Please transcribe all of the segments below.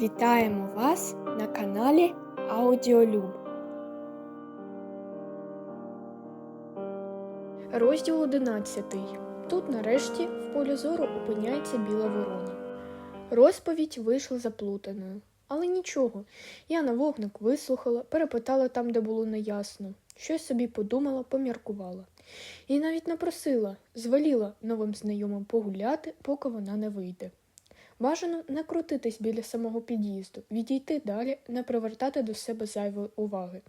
Вітаємо вас на каналі Аудіолюб. Розділ 11. Тут нарешті в полі зору опиняється біла ворона. Розповідь вийшла заплутаною. Але нічого, я на вогник вислухала, перепитала там, де було неясно. Щось собі подумала, поміркувала. І навіть напросила, звеліла новим знайомим погуляти, поки вона не вийде. Бажано не крутитись біля самого під'їзду, відійти далі, не привертати до себе зайвої уваги.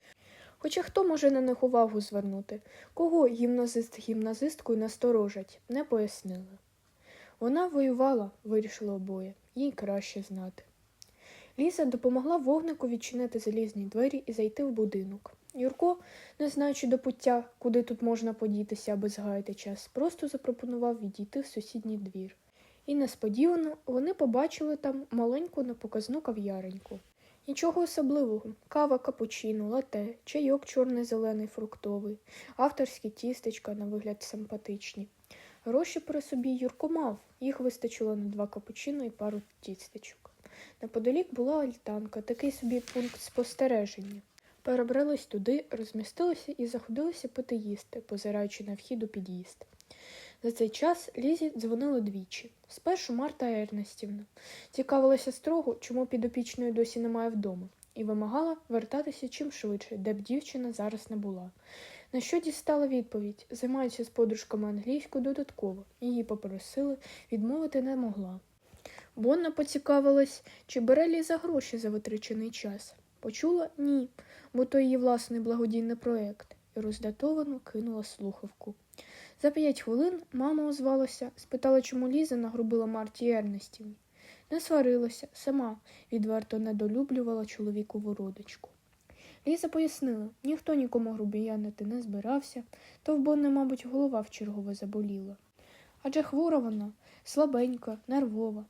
Хоча хто може на них увагу звернути, кого гімназист гімназисткою насторожать, не пояснили. Вона воювала, вирішили обоє, їй краще знати. Ліза допомогла вогнику відчинити залізні двері і зайти в будинок. Юрко, не знаючи до пуття, куди тут можна подітися, аби згаяти час, просто запропонував відійти в сусідній двір. І несподівано вони побачили там маленьку непоказну кав'яреньку. Нічого особливого кава капучино, лате, чайок чорний зелений фруктовий, авторські тістечка на вигляд симпатичні. Гроші при собі Юрко мав, їх вистачило на два капучино і пару тістечок. Неподалік була альтанка, такий собі пункт спостереження. Перебрались туди, розмістилися і заходилися пити їсти, позираючи на вхід у під'їзд. За цей час Лізі дзвонили двічі. Спершу Марта Ернестівна цікавилася строго, чому підопічної досі немає вдома, і вимагала вертатися чим швидше, де б дівчина зараз не була. На що дістала відповідь займаючи з подружками англійською додатково, її попросили, відмовити не могла. Бонна поцікавилась, чи бере Ліза гроші за витрачений час. Почула ні, бо то її власний благодійний проєкт, і роздатовано кинула слухавку. За п'ять хвилин мама озвалася, спитала, чому Ліза нагрубила Марті Ернестівні. Не сварилася, сама відверто недолюблювала чоловікову родичку. Ліза пояснила, ніхто нікому грубіянити не збирався, то в Бонне, мабуть, голова вчергове заболіла. Адже хвора вона, слабенька, нервова.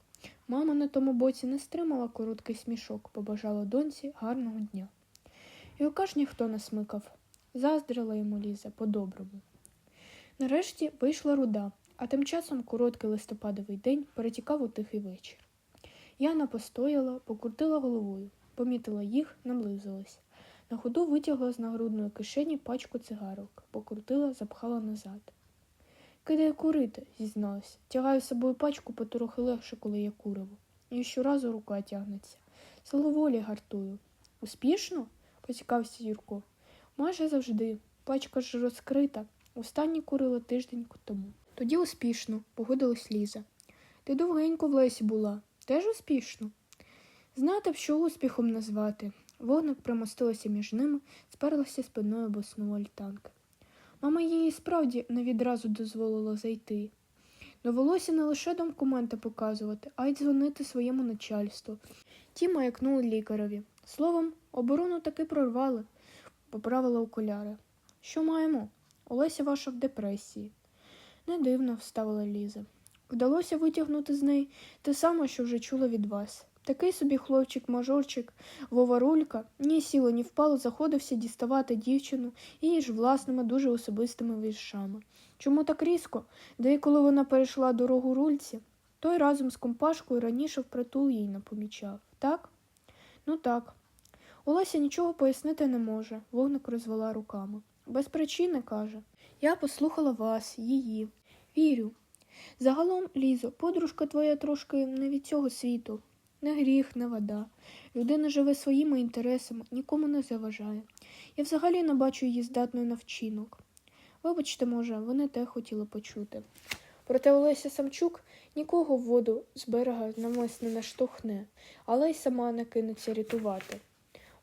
Мама на тому боці не стримала короткий смішок, побажала доньці гарного дня. Юрка ж ніхто не смикав. Заздрила йому Ліза по-доброму. Нарешті вийшла руда, а тим часом короткий листопадовий день перетікав у тихий вечір. Яна постояла, покрутила головою, помітила їх, наблизилась. На ходу витягла з нагрудної кишені пачку цигарок, покрутила, запхала назад. Кидає курити, зізналась. Тягаю з собою пачку потрохи легше, коли я куриво. І щоразу рука тягнеться. Силоволі гартую. Успішно? поцікався Юрко. Майже завжди. Пачка ж розкрита. Останні курила тиждень тому. Тоді успішно, погодилась Ліза. Ти довгенько в лесі була. Теж успішно? Знати б, що успіхом назвати. Вогник примостилася між ними, сперлася спиною босного альтанки. Мама їй справді не відразу дозволила зайти. Довелося не лише документи показувати, а й дзвонити своєму начальству. Ті маякнули лікареві. Словом, оборону таки прорвали, поправила окуляри. Що маємо? Олеся ваша в депресії. Не дивно, вставила Ліза. Вдалося витягнути з неї те саме, що вже чула від вас. Такий собі хлопчик-мажорчик, Вова Рулька, ні сіло, ні впало, заходився діставати дівчину її ж власними дуже особистими віршами. Чому так різко? Де коли вона перейшла дорогу рульці, той разом з компашкою раніше впритул їй не помічав. Так? Ну так. Олеся нічого пояснити не може, вогник розвела руками. Без причини, каже. Я послухала вас, її. Вірю. Загалом, Лізо, подружка твоя трошки не від цього світу. Не гріх, не вода. Людина живе своїми інтересами, нікому не заважає. Я взагалі не бачу її здатною на вчинок. Вибачте, може, вони те хотіли почути. Проте Олеся Самчук нікого в воду з берега намисне не штовхне, але й сама не кинеться рятувати.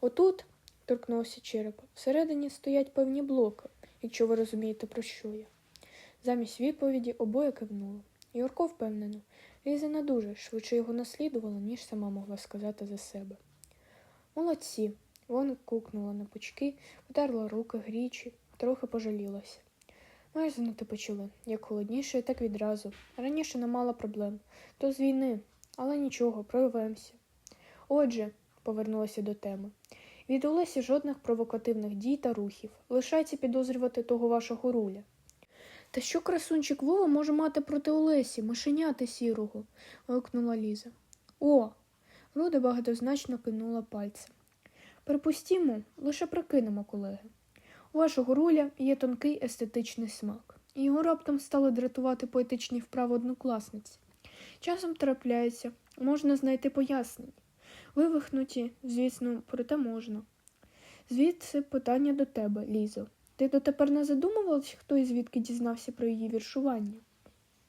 Отут, торкнувся череп, всередині стоять певні блоки, якщо ви розумієте, про що я. Замість відповіді обоє кивнули. Юрко впевнено, Ліза не дуже, швидше його наслідувала, ніж сама могла сказати за себе. Молодці. Вона кукнула на пучки, потерла руки грічі, трохи пожалілася. Мерзнути почали, як холодніше, так відразу. Раніше не мала проблем. То з війни, але нічого, прорвемося. Отже, повернулася до теми. Від Олесі жодних провокативних дій та рухів. Лишається підозрювати того вашого руля. Та що красунчик Вова може мати проти Олесі, мишеняти сірого? вигукнула Ліза. О, Руда багатозначно кинула пальцем. Припустімо, лише прикинемо, колеги. У вашого руля є тонкий естетичний смак, його раптом стали дратувати поетичні вправи однокласниці. Часом трапляється, можна знайти пояснення. Вивихнуті, звісно, проте можна. Звідси питання до тебе, Лізо. Ти дотепер не задумувалась, хто і звідки дізнався про її віршування?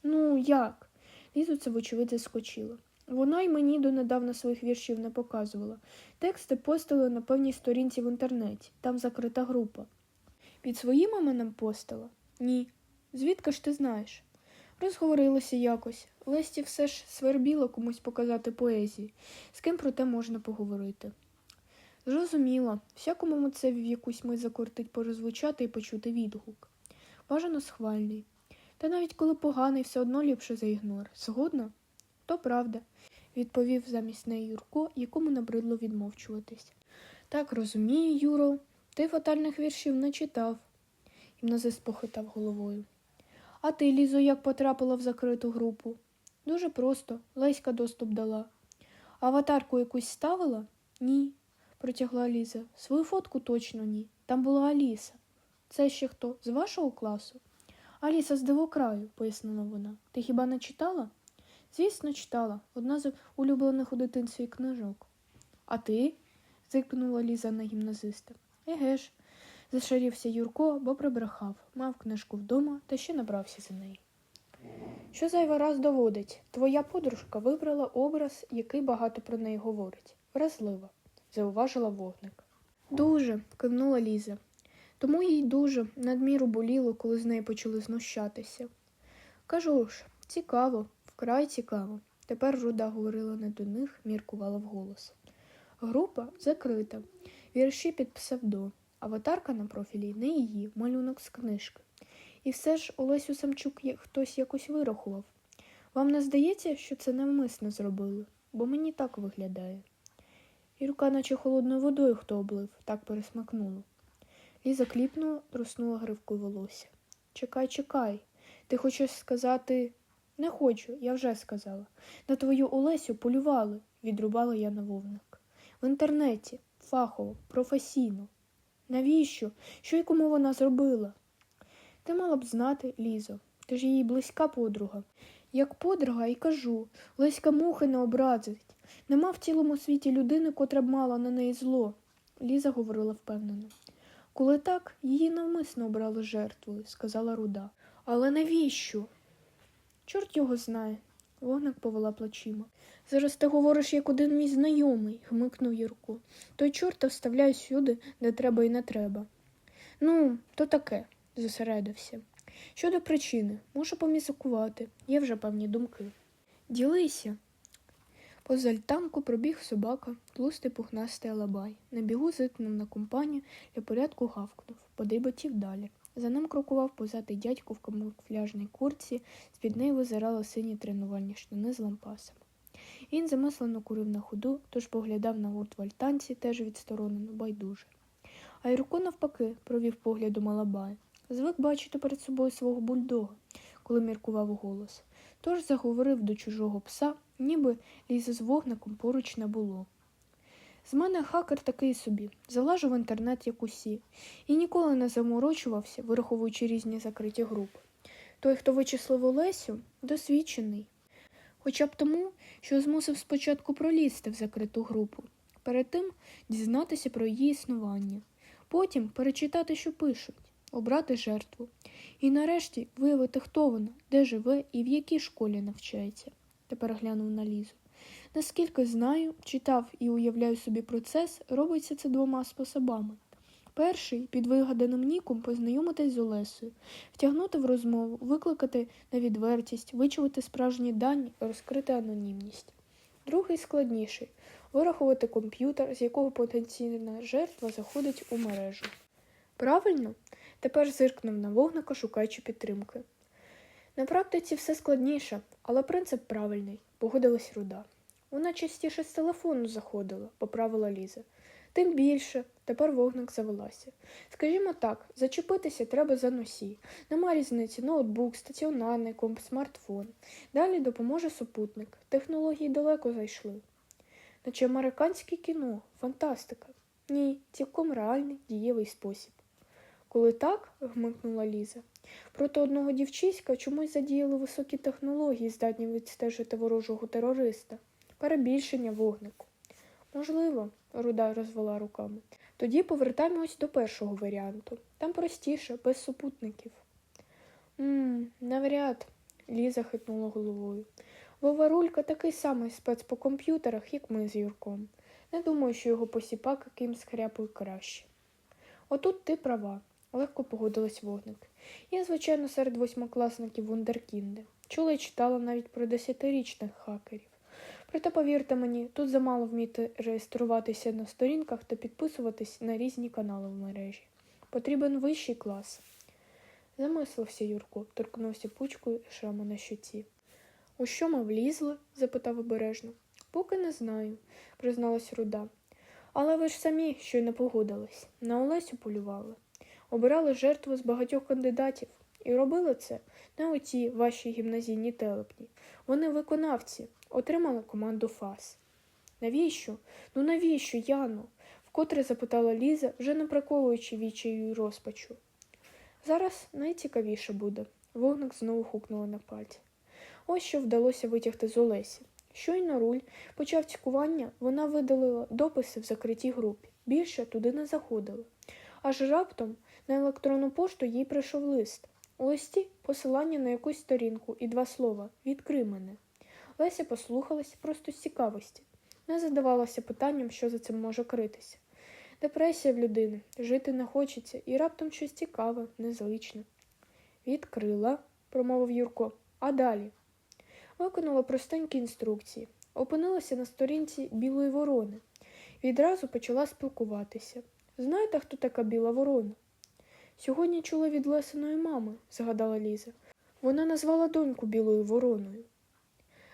Ну, як? Лізу це, вочевидь, заскочило. Вона й мені донедавна своїх віршів не показувала. Тексти постили на певній сторінці в інтернеті, там закрита група. Під своїм іменем постила? Ні. Звідки ж ти знаєш? Розговорилися якось. Лесті все ж свербіло комусь показати поезію. З ким про те можна поговорити. Зрозуміло, всякому це в якусь мить закортить порозвучати і почути відгук. Бажано схвальний. Та навіть коли поганий, все одно ліпше за ігнор. Згодна? То правда, відповів замість неї Юрко, якому набридло відмовчуватись. Так розумію, Юро, ти фатальних віршів не читав. Гімназист похитав головою. А ти, Лізо, як потрапила в закриту групу? Дуже просто, Леська доступ дала. Аватарку якусь ставила? Ні, протягла Ліза. Свою фотку точно ні. Там була Аліса. Це ще хто? З вашого класу? Аліса з дивокраю, пояснила вона. Ти хіба не читала? Звісно, читала. Одна з улюблених у дитинстві книжок. А ти? зикнула Ліза на гімназиста. Еге ж, зашарівся Юрко, бо прибрехав, мав книжку вдома та ще набрався за неї. Що зайвий раз доводить? Твоя подружка вибрала образ, який багато про неї говорить. Вразлива, зауважила вогник. Дуже, кивнула Ліза. Тому їй дуже надміру боліло, коли з неї почали знущатися. Кажу ж, цікаво, вкрай цікаво. Тепер руда говорила не до них, міркувала вголос. Група закрита, вірші під псевдо, аватарка на профілі не її, малюнок з книжки. І все ж Олесю Самчук хтось якось вирахував. Вам не здається, що це навмисно зробили, бо мені так виглядає. І рука, наче холодною водою хто облив, так пересмакнуло. Ліза кліпнула, труснула гривкою волосся. Чекай, чекай. Ти хочеш сказати. Не хочу, я вже сказала. На твою Олесю полювали, відрубала я на вовник. В інтернеті, фахово, професійно. Навіщо? Що й кому вона зробила? Ти мала б знати, Лізо, ти ж її близька подруга. Як подруга і кажу, Леська мухи не образить. Нема в цілому світі людини, котра б мала на неї зло. Ліза говорила впевнено. Коли так, її навмисно обрали жертвою, сказала руда. Але навіщо? Чорт його знає. Вогник повела плечима. Зараз ти говориш, як один мій знайомий, гмикнув Юрко. Той чорта вставляє сюди, де треба і не треба. Ну, то таке, зосередився. Щодо причини, можу помізикувати, є вже певні думки. Ділися. Поза альтанку пробіг собака, тлустий пухнастий алабай. На бігу зитнув на компанію, для порядку гавкнув, подиботів далі. За ним крокував позатий дядько в камуфляжній курці, з-під неї визирали сині тренувальні штани з лампасами. Він замислено курив на ходу, тож поглядав на гурт в альтанці, теж відсторонено, байдуже. А Юрко, навпаки, провів поглядом алабая. Звик бачити перед собою свого бульдога, коли міркував голос. Тож заговорив до чужого пса, ніби лізе з вогником поруч не було. З мене хакер такий собі, залажу в інтернет як усі, і ніколи не заморочувався, вираховуючи різні закриті групи. Той, хто вичислив Олесю, досвідчений. Хоча б тому, що змусив спочатку пролізти в закриту групу, перед тим дізнатися про її існування, потім перечитати, що пишуть, обрати жертву, і нарешті виявити, хто вона, де живе і в якій школі навчається. Тепер глянув на Лізу. Наскільки знаю, читав і уявляю собі процес, робиться це двома способами. Перший під вигаданим ніком познайомитись з Олесою, втягнути в розмову, викликати на відвертість, вичувати справжні дані, розкрити анонімність. Другий складніший вирахувати комп'ютер, з якого потенційна жертва заходить у мережу. Правильно? Тепер зиркнув на вогника, шукаючи підтримки. На практиці все складніше, але принцип правильний, погодилась руда. Вона частіше з телефону заходила, поправила Ліза. Тим більше, тепер вогник завелася. Скажімо так, зачепитися треба за носій. Нема різниці ноутбук, стаціонарний комп, смартфон. Далі допоможе супутник. Технології далеко зайшли. наче американське кіно, фантастика. Ні, цілком реальний дієвий спосіб. Коли так, гмикнула Ліза, проти одного дівчиська чомусь задіяли високі технології, здатні відстежити ворожого терориста, перебільшення вогнику. Можливо, руда розвела руками. Тоді повертаємось до першого варіанту. Там простіше, без супутників. Мм, навряд, Ліза хитнула головою. Вова Рулька такий самий спец по комп'ютерах, як ми з Юрком. Не думаю, що його посіпак якимсь хряпою краще. Отут ти права, легко погодилась вогник. Я, звичайно, серед восьмикласників вундеркінди. Чула і читала навіть про десятирічних хакерів. Проте, повірте мені, тут замало вміти реєструватися на сторінках та підписуватись на різні канали в мережі. Потрібен вищий клас. Замислився Юрко, торкнувся пучкою шрама на щоці. У що ми влізли? запитав обережно. Поки не знаю, призналась руда. Але ви ж самі щойно погодились. На Олесю полювали. Обирали жертву з багатьох кандидатів. І робили це не оті ваші гімназійні телепні. Вони виконавці, отримали команду ФАС. Навіщо? Ну навіщо, Яно? вкотре запитала Ліза, вже не приколуючи вічаю й розпачу. Зараз найцікавіше буде. Вогник знову хукнула на пальці. Ось що вдалося витягти з Олесі. Щойно руль почав цькування, вона видалила дописи в закритій групі. Більше туди не заходили. Аж раптом на електронну пошту їй прийшов лист. У листі посилання на якусь сторінку і два слова Відкри мене. Леся послухалась просто з цікавості. Не задавалася питанням, що за цим може критися. Депресія в людини, жити не хочеться, і раптом щось цікаве, незвичне. Відкрила, промовив Юрко. А далі? Виконала простенькі інструкції, опинилася на сторінці білої ворони. Відразу почала спілкуватися. Знаєте, хто така біла ворона? Сьогодні чула від Лесиної мами, згадала Ліза. Вона назвала доньку білою вороною.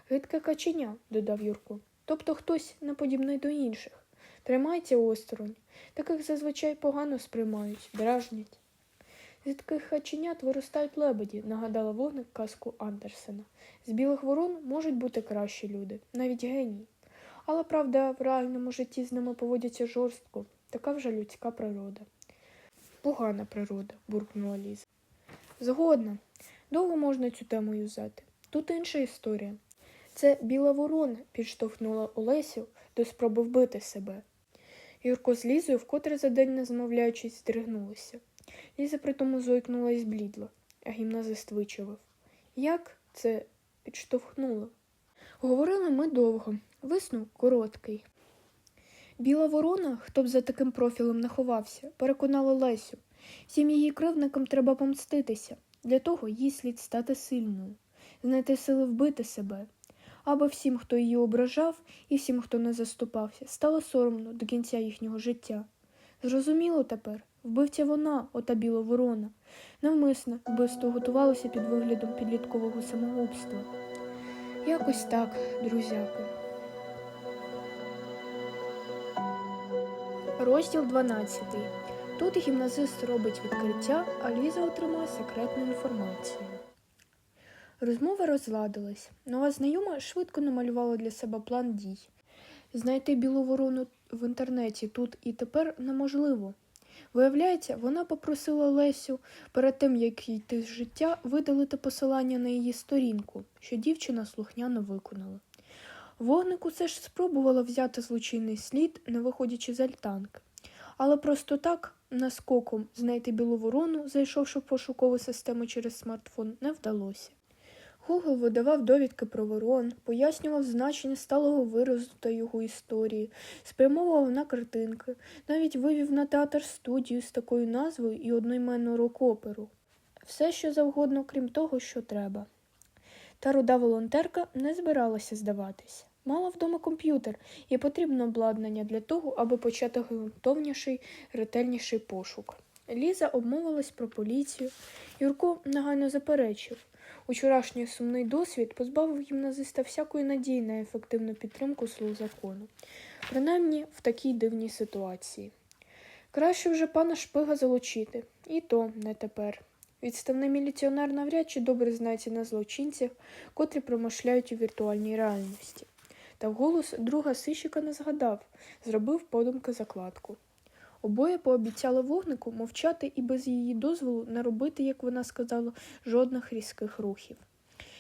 Гидке каченя, додав Юрко. Тобто хтось неподібний до інших. Тримайте осторонь. Таких зазвичай погано сприймають, дражнять. З таких каченят виростають лебеді, нагадала вогник казку Андерсена. З білих ворон можуть бути кращі люди, навіть генії. Але правда, в реальному житті з ними поводяться жорстко, така вже людська природа. Погана природа, буркнула Ліза. Згодна. Довго можна цю тему юзати. Тут інша історія. Це біла ворона підштовхнула Олесю до спроби вбити себе. Юрко з Лізою, вкотре за день не замовляючись, здригнулися. Ліза притому зойкнула і зблідла, а гімназист вичавив. Як це підштовхнуло? Говорили ми довго, висновок короткий. Біла ворона, хто б за таким профілем не ховався, переконала Лесю. Всім її кривдникам треба помститися. Для того їй слід стати сильною, знайти сили вбити себе. Аби всім, хто її ображав, і всім, хто не заступався, стало соромно до кінця їхнього життя. Зрозуміло тепер, вбивця вона, ота біла ворона. Навмисне вбивство готувалося під виглядом підліткового самогубства. Якось так, друзяки. Розділ 12. Тут гімназист робить відкриття, а Ліза отримує секретну інформацію. Розмова розладилась. Нова знайома швидко намалювала для себе план дій. Знайти білу ворону в інтернеті тут і тепер неможливо. Виявляється, вона попросила Лесю перед тим, як йти з життя, видалити посилання на її сторінку, що дівчина слухняно виконала. Вогник усе ж спробувала взяти злочинний слід, не виходячи з альтанки. Але просто так, наскоком, знайти білу ворону, зайшовши в пошукову систему через смартфон, не вдалося. Гугл видавав довідки про ворон, пояснював значення сталого виразу та його історії, спрямовував на картинки, навіть вивів на театр студію з такою назвою і одноіменну рок-оперу. Все, що завгодно, крім того, що треба. Та руда волонтерка не збиралася здаватись. Мала вдома комп'ютер і потрібне обладнання для того, аби почати ґрунтовніший, ретельніший пошук. Ліза обмовилась про поліцію. Юрко негайно заперечив. Учорашній сумний досвід позбавив гімназиста всякої надії на ефективну підтримку слуг закону, принаймні в такій дивній ситуації. Краще вже пана шпига залучити, і то не тепер. Відставний міліціонер навряд чи добре знається на злочинцях, котрі промишляють у віртуальній реальності. Та вголос друга сищика не згадав, зробив подумки закладку. Обоє пообіцяли вогнику мовчати і без її дозволу не робити, як вона сказала, жодних різких рухів.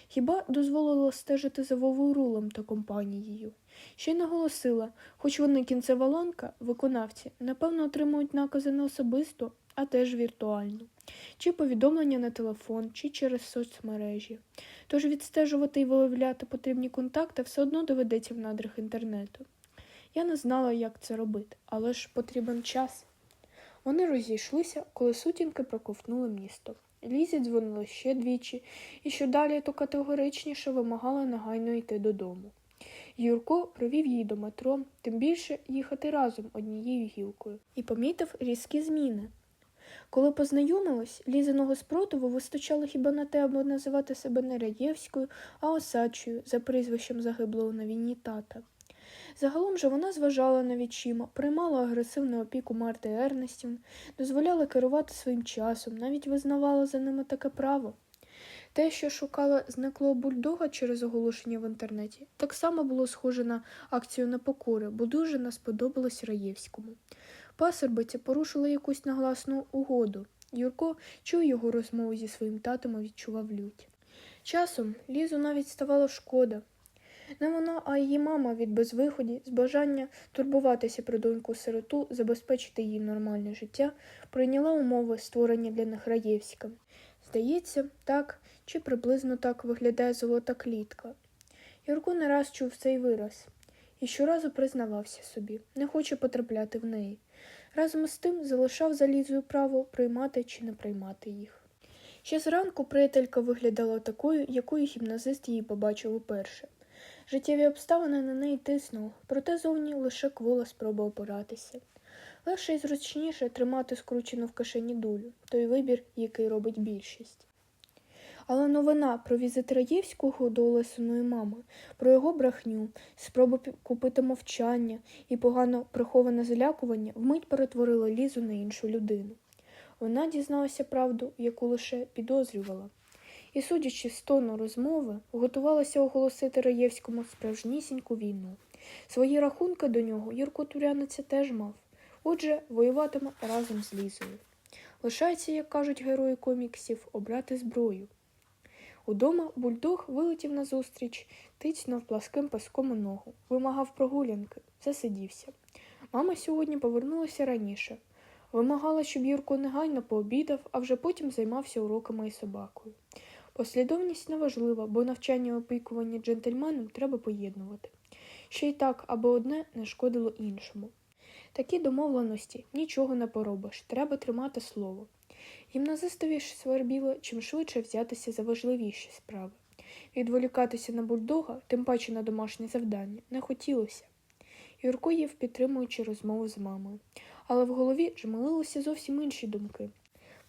Хіба дозволило стежити за Вовою Рулом та компанією? Ще й наголосила, хоч вони кінцева ланка, виконавці, напевно, отримують накази не особисто, а теж віртуально, чи повідомлення на телефон, чи через соцмережі. Тож відстежувати і виявляти потрібні контакти все одно доведеться в надрах інтернету. Я не знала, як це робити, але ж потрібен час. Вони розійшлися, коли сутінки проковтнули місто. Лізі дзвонили ще двічі, і що далі, то категоричніше вимагала негайно йти додому. Юрко провів її до метро, тим більше їхати разом однією гілкою, і помітив різкі зміни. Коли познайомились, лізиного спротиву вистачало хіба на те, аби називати себе не Раєвською, а Осадчою за прізвищем загиблого на війні тата. Загалом же вона зважала на відчима, приймала агресивну опіку Марти Ернестів, дозволяла керувати своїм часом, навіть визнавала за ними таке право. Те, що шукала зниклого бульдога через оголошення в інтернеті, так само було схоже на акцію непокори, бо дуже не сподобалось Раєвському. Пасербиця порушила якусь нагласну угоду. Юрко чув його розмову зі своїм татом і відчував лють. Часом Лізу навіть ставало шкода. Не вона, а її мама від безвиході, з бажання турбуватися про доньку сироту, забезпечити їй нормальне життя, прийняла умови, створені для них Раєвська. Здається, так чи приблизно так виглядає золота клітка. Юрко не раз чув цей вираз і щоразу признавався собі, не хоче потрапляти в неї. Разом з тим залишав за Лізою право приймати чи не приймати їх. Ще зранку приятелька виглядала такою, якою гімназист її побачив уперше. Життєві обставини на неї тиснули, проте зовні лише квола спроба опиратися. Легше і зручніше тримати скручену в кишені дулю, той вибір, який робить більшість. Але новина про візит Раєвського до Олесиної мами, про його брехню, спробу купити мовчання і погано приховане залякування вмить перетворила Лізу на іншу людину. Вона дізналася правду, яку лише підозрювала. І, судячи з тону розмови, готувалася оголосити Раєвському справжнісіньку війну. Свої рахунки до нього Юрко Туряниця теж мав. Отже, воюватиме разом з Лізою. Лишається, як кажуть герої коміксів, обрати зброю. Удома бульдог вилетів назустріч, тицьнув пласким паском ногу, вимагав прогулянки, засидівся. Мама сьогодні повернулася раніше. Вимагала, щоб Юрко негайно пообідав, а вже потім займався уроками і собакою. Послідовність неважлива, бо навчання опікування джентльменом треба поєднувати. Ще й так, аби одне не шкодило іншому. Такі домовленості нічого не поробиш, треба тримати слово. Гімназистові свербіло чим швидше взятися за важливіші справи. Відволікатися на бульдога, тим паче на домашнє завдання, не хотілося. Юрко їв, підтримуючи розмову з мамою, але в голові жмелилися зовсім інші думки.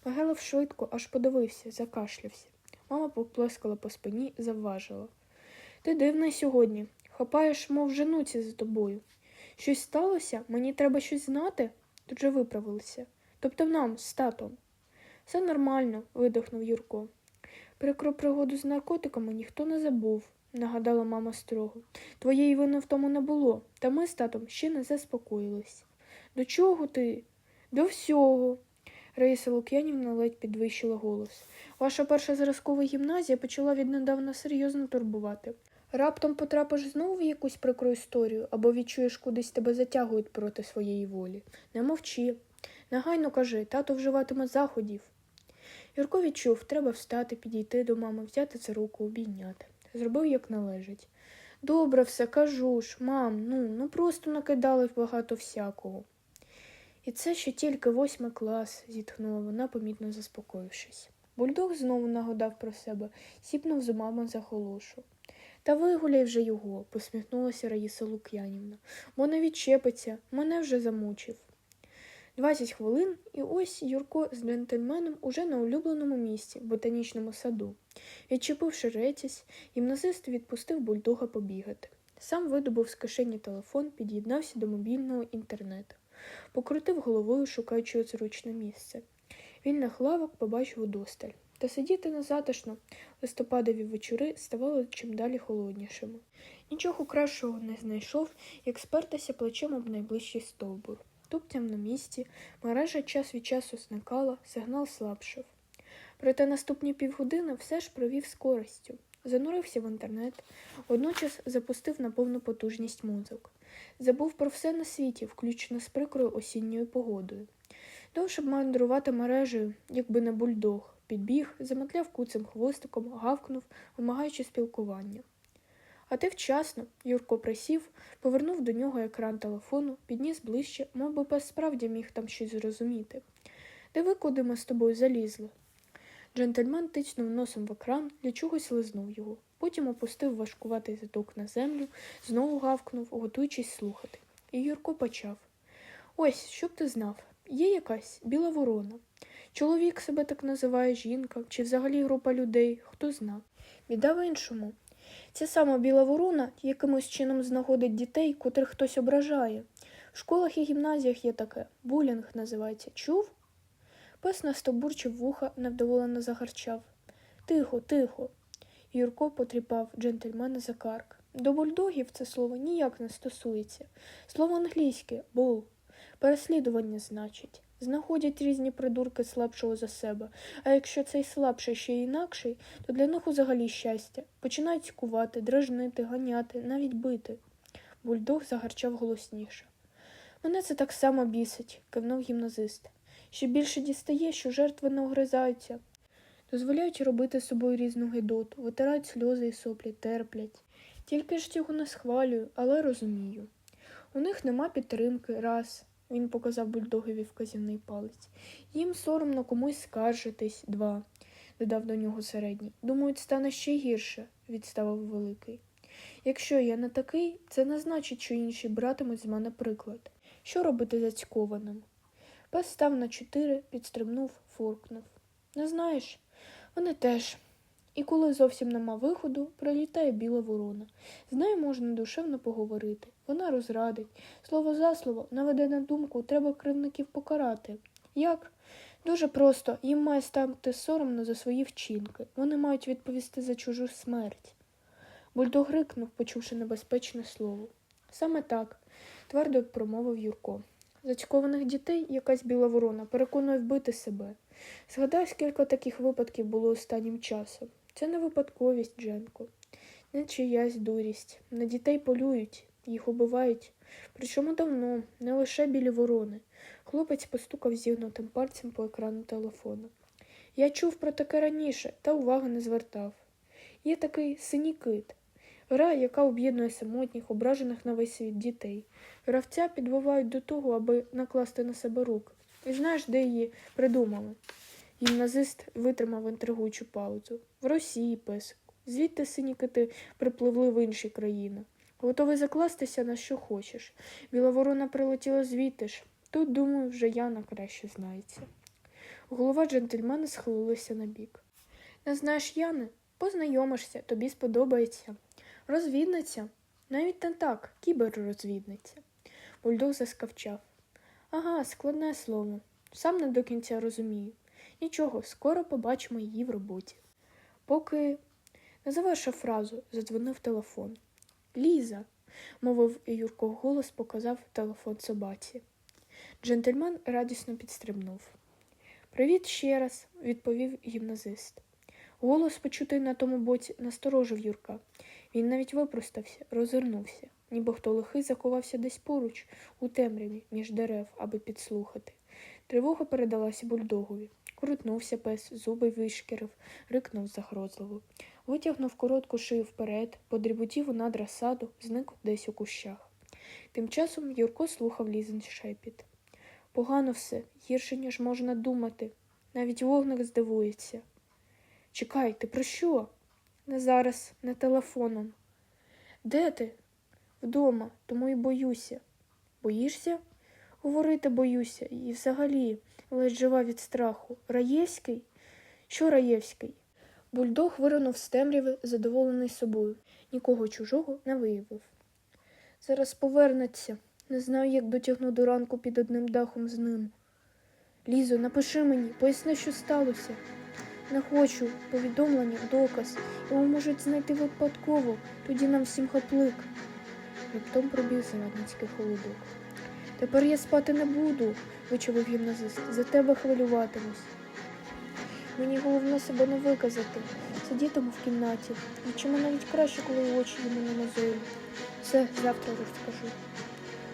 Магелов швидко аж подивився, закашлявся. Мама поплескала по спині, завважила. Ти дивний сьогодні. Хапаєш, мов женуться за тобою. Щось сталося? Мені треба щось знати? Тут же виправилися. Тобто нам з татом. Все нормально, видихнув Юрко. Прикру пригоду з наркотиками ніхто не забув, нагадала мама строго. Твоєї вини в тому не було, та ми з татом ще не заспокоїлись. До чого ти? До всього. Раїса Лук'янівна ледь підвищила голос. Ваша перша зразкова гімназія почала віднедавна серйозно турбувати. Раптом потрапиш знову в якусь прикру історію або відчуєш, кудись тебе затягують проти своєї волі. Не мовчи. Негайно кажи, тато вживатиме заходів. Юрко відчув, треба встати, підійти до мами, взяти за руку, обійняти. Зробив, як належить. Добре все, кажу ж, мам, ну, ну просто накидали багато всякого. І це ще тільки восьмий клас, зітхнула вона, помітно заспокоївшись. Бульдог знову нагадав про себе, сіпнув зубами за холошу. Та вигуляй вже його, посміхнулася Раїса Лук'янівна, бо не відчепиться, мене вже замучив. Двадцять хвилин, і ось Юрко з джентльменом уже на улюбленому місці, ботанічному саду. Відчепивши ретязь, гімназист відпустив бульдога побігати. Сам видобув з кишені телефон, під'єднався до мобільного інтернету. Покрутив головою, шукаючи зручне місце. Вільних лавок побачив удосталь. Та сидіти незатишно, листопадові вечори ставали чим далі холоднішими. Нічого кращого не знайшов, як спертися плечем об найближчий стовбур. Туптям на місці, мережа час від часу зникала, сигнал слабшав. Проте наступні півгодини все ж провів з користю. Занурився в інтернет, водночас запустив на повну потужність мозок. Забув про все на світі, включно з прикрою осінньою погодою. Довше б мандрувати мережею, якби не бульдог, підбіг, заметляв куцим хвостиком, гавкнув, вимагаючи спілкування. А ти вчасно, Юрко присів, повернув до нього екран телефону, підніс ближче, мов би пес справді міг там щось зрозуміти. Диви, куди ми з тобою залізли. Джентльмен тицнув носом в екран, для чогось лизнув його. Потім опустив важкуватий заток на землю, знову гавкнув, готуючись слухати. І Юрко почав. Ось, щоб ти знав, є якась біла ворона. Чоловік себе так називає жінка, чи взагалі група людей, хто зна. Біда в іншому. Ця сама біла ворона якимось чином знаходить дітей, котрих хтось ображає. В школах і гімназіях є таке. Булінг називається. Чув? Пес настобурчив вуха, невдоволено загарчав. Тихо, тихо. Юрко потріпав джентльмена за карк. До бульдогів це слово ніяк не стосується. Слово англійське бол. Переслідування значить. Знаходять різні придурки слабшого за себе, а якщо цей слабший ще інакший, то для них взагалі щастя. Починають цькувати, дражнити, ганяти, навіть бити. Бульдог загарчав голосніше. Мене це так само бісить, кивнув гімназист. Ще більше дістає, що жертви не огризаються. Дозволяють робити з собою різну гидоту, витирають сльози і соплі, терплять. Тільки ж цього не схвалюю, але розумію. У них нема підтримки, раз. Він показав бульдогові вказівний палець. Їм соромно комусь скаржитись, два, додав до нього середній. Думають, стане ще гірше, відставив великий. Якщо я не такий, це не значить, що інші братимуть з мене приклад. Що робити зацькованим? Пес став на чотири, підстрибнув, фуркнув. Не знаєш? Вони теж. І коли зовсім нема виходу, прилітає біла ворона. З нею можна душевно поговорити. Вона розрадить. Слово за слово наведе на думку, треба кривників покарати. Як? Дуже просто, їм має стати соромно за свої вчинки. Вони мають відповісти за чужу смерть. Бульдог рикнув, почувши небезпечне слово. Саме так, твердо промовив Юрко. Зацькованих дітей якась біла ворона переконує вбити себе. Згадай, скільки таких випадків було останнім часом. Це не випадковість, Дженко, не чиясь дурість. На дітей полюють, їх убивають. Причому давно, не лише білі ворони. Хлопець постукав зігнутим пальцем по екрану телефону. Я чув про таке раніше, та уваги не звертав. Є такий синій кит. Гра, яка об'єднує самотніх, ображених на весь світ дітей. Гравця підбивають до того, аби накласти на себе рук. І знаєш, де її придумали? Гімназист витримав інтригуючу паузу. В Росії, песику. Звідти сині кити припливли в інші країни. Готовий закластися на що хочеш. Біла ворона прилетіла звідти ж. Тут, думаю, вже Яна краще знається. Голова джентльмена схилилася на бік. Не знаєш Яни? Познайомишся, тобі сподобається. Розвідниця? Навіть не так, кіберрозвідниця. Бульдог заскавчав. Ага, складне слово. Сам не до кінця розумію. Нічого, скоро побачимо її в роботі. Поки не завершив фразу, задзвонив телефон. Ліза, мовив Юрко голос, показав телефон собаці. Джентльмен радісно підстрибнув. Привіт ще раз, відповів гімназист. Голос, почутий на тому боці, насторожив Юрка. Він навіть випростався, розвернувся, ніби хто лихий заховався десь поруч, у темряві, між дерев, аби підслухати. Тривога передалася бульдогові. Крутнувся пес, зуби вишкірив, рикнув загрозливо. Витягнув коротку шию вперед, подріботів у надра саду, зник десь у кущах. Тим часом Юрко слухав лізен шепіт. Погано все, гірше, ніж можна думати. Навіть вогник здивується. Чекай, ти про що? Не зараз, не телефоном. Де ти? Вдома, тому й боюся. Боїшся? Говорити боюся, і взагалі ледь жива від страху. Раєвський? Що Раєвський? Бульдог виринув з темряви, задоволений собою. Нікого чужого не виявив. Зараз повернеться. Не знаю, як дотягну до ранку під одним дахом з ним. Лізо, напиши мені, поясни, що сталося. Не хочу повідомлення, доказ. Його можуть знайти випадково, тоді нам всім хаплик. Раптом пробіг зрадницький холодок. Тепер я спати не буду, вичавив гімназист. За тебе хвилюватимусь. Мені головне себе не виказати. Сидітиму в кімнаті. Нічому навіть краще, коли очі йому не мозолі. Все, завтра розкажу.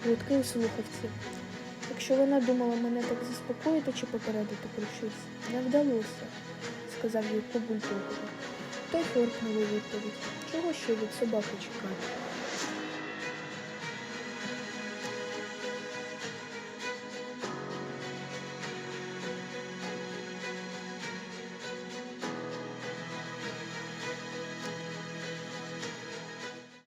Лутки у слухавці. Якщо вона думала мене так заспокоїти чи попередити про щось, не вдалося, сказав їй по. Той форкнув у відповідь. Чого ще від собаки чекати?